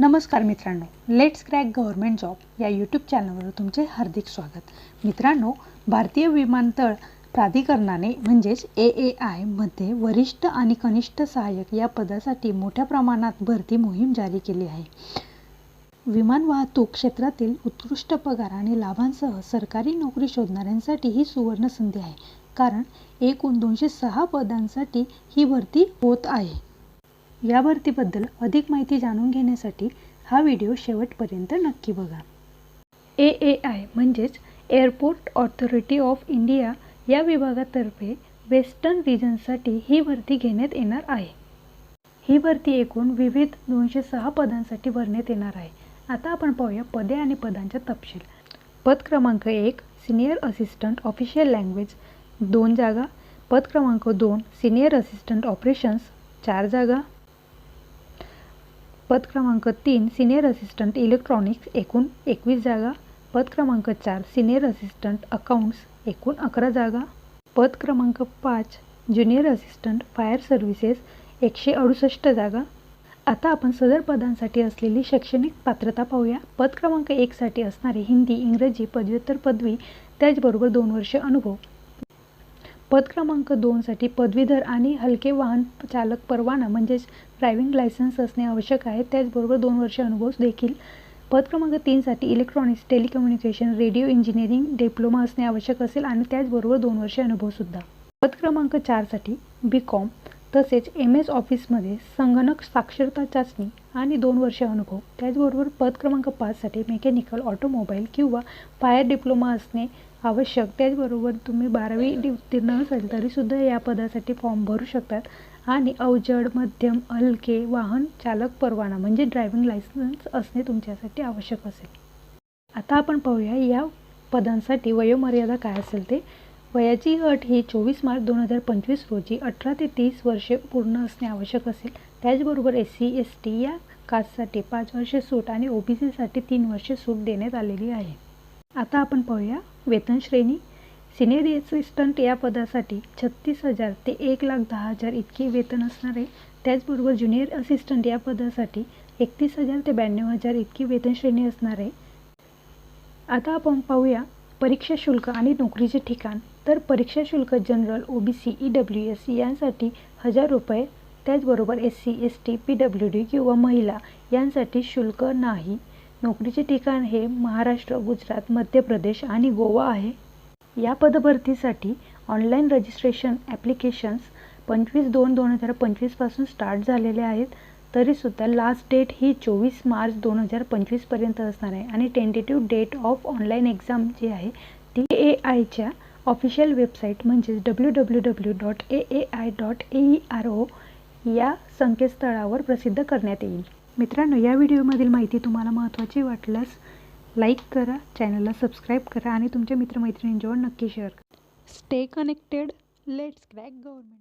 नमस्कार मित्रांनो let's crack government job या यूट्यूब चॅनलवर तुमचे हार्दिक स्वागत. मित्रांनो भारतीय विमानतळ प्राधिकरणाने म्हणजेच ए ए आयमध्ये वरिष्ठ आणि कनिष्ठ सहाय्यक या पदासाठी मोठ्या प्रमाणात भरती मोहीम जारी केली आहे. विमान वाहतूक क्षेत्रातील उत्कृष्ट पगार आणि लाभांसह सरकारी नोकरी शोधणाऱ्यांसाठी ही सुवर्ण संधी आहे. कारण एकूण दोनशे सहा पदांसाठी ही भरती होत आहे. या भरतीबद्दल अधिक माहिती जाणून घेण्यासाठी हा व्हिडिओ शेवटपर्यंत नक्की बघा. ए ए आय म्हणजेच एअरपोर्ट ऑथॉरिटी ऑफ इंडिया या विभागातर्फे वेस्टर्न रिजनसाठी ही भरती घेण्यात येणार आहे. ही भरती एकूण विविध दोनशे सहा पदांसाठी भरण्यात येणार आहे. आता आपण पाहूया पदे आणि पदांचा तपशील. पद क्रमांक एक सिनियर असिस्टंट ऑफिशियल लँग्वेज. दोन जागा. पद क्रमांक दोन सिनियर असिस्टंट ऑपरेशन्स. चार जागा. पद क्रमांक तीन सिनियर असिस्टंट इलेक्ट्रॉनिक्स एकूण एकवीस जागा. पद क्रमांक चार सिनियर असिस्टंट अकाउंट्स एकूण अकरा जागा. पद क्रमांक पाच ज्युनियर असिस्टंट फायर सर्व्हिसेस एकशे अडुसष्ट जागा. आता आपण सदर पदांसाठी असलेली शैक्षणिक पात्रता पाहूया. पद क्रमांक एकसाठी असणारे हिंदी इंग्रजी पदव्युत्तर पदवी त्याचबरोबर दोन वर्ष अनुभव. पद क्रमांक दोनसाठी पदवीधर आणि हलके वाहन चालक परवाना म्हणजेच ड्रायव्हिंग लायसन्स असणे आवश्यक आहे. त्याचबरोबर दोन वर्ष अनुभव देखील. पद क्रमांक तीनसाठी electronics telecommunication radio engineering diploma असणे आवश्यक असेल आणि त्याचबरोबर दोन वर्ष अनुभवसुद्धा पद क्रमांक चारसाठी बी कॉम तसेच एम एस ऑफिसमध्ये संगणक साक्षरता चाचणी आणि दोन वर्ष अनुभव. त्याचबरोबर पद क्रमांक पाचसाठी मेकॅनिकल ऑटोमोबाईल किंवा फायर डिप्लोमा असणे आवश्यक. त्याचबरोबर तुम्ही बारावी उत्तीर्ण असाल तरीसुद्धा या पदासाठी फॉर्म भरू शकतात. आणि अवजड मध्यम हलके वाहन चालक परवाना म्हणजे ड्रायव्हिंग लायसन्स असणे तुमच्यासाठी आवश्यक असेल. आता आपण पाहूया या पदांसाठी वयोमर्यादा काय असेल ते. वयाची अट ही चोवीस मार्च दोन हजार पंचवीस रोजी अठरा ते तीस वर्षे पूर्ण असणे आवश्यक असेल. त्याचबरोबर एस सी एस टी या कास्टसाठी पाच वर्षे सूट आणि ओ बी सीसाठी तीन वर्षे सूट देण्यात आलेली आहे. आता आपण पाहूया वेतन श्रेणी. सिनियर असिस्टंट या पदासाठी छत्तीस हजार ते एक लाख दहा हजार इतके वेतन असणार आहे. त्याचबरोबर ज्युनियर असिस्टंट या पदासाठी एकतीस हजार ते ब्याण्णव हजार इतकी वेतन श्रेणी असणार आहे. आता आपण पाहूया परीक्षा शुल्क आणि नोकरीचे ठिकाण. तर परीक्षा शुल्क general O B C E W S यांसाठी हजार रुपये त्याचबरोबर S C S T P W D किंवा महिला यांसाठी शुल्क नाही. नोकरीचे ठिकाण हे महाराष्ट्र गुजरात मध्य प्रदेश आणि गोवा आहे. या पदभरतीसाठी ऑनलाईन रजिस्ट्रेशन ॲप्लिकेशन्स पंचवीस दोन दोन हजार पंचवीसपासून स्टार्ट झालेले आहेत. तरीसुद्धा लास्ट डेट ही चोवीस मार्च दोन हजार पंचवीसपर्यंत असणार आहे. आणि tentative date of online exam जी आहे ती ए आयच्या ऑफिशियल वेबसाईट म्हणजेच W W W dot A A I dot A E R O या संकेतस्थळावर प्रसिद्ध करण्यात येईल. मित्रांनो या व्हिडिओमधील माहिती तुम्हाला महत्त्वाची वाटल्यास लाईक करा चॅनलला सबस्क्राईब करा आणि तुमच्या मित्रमैत्रिणींजवळ नक्की शेअर करा. Stay connected let's crack government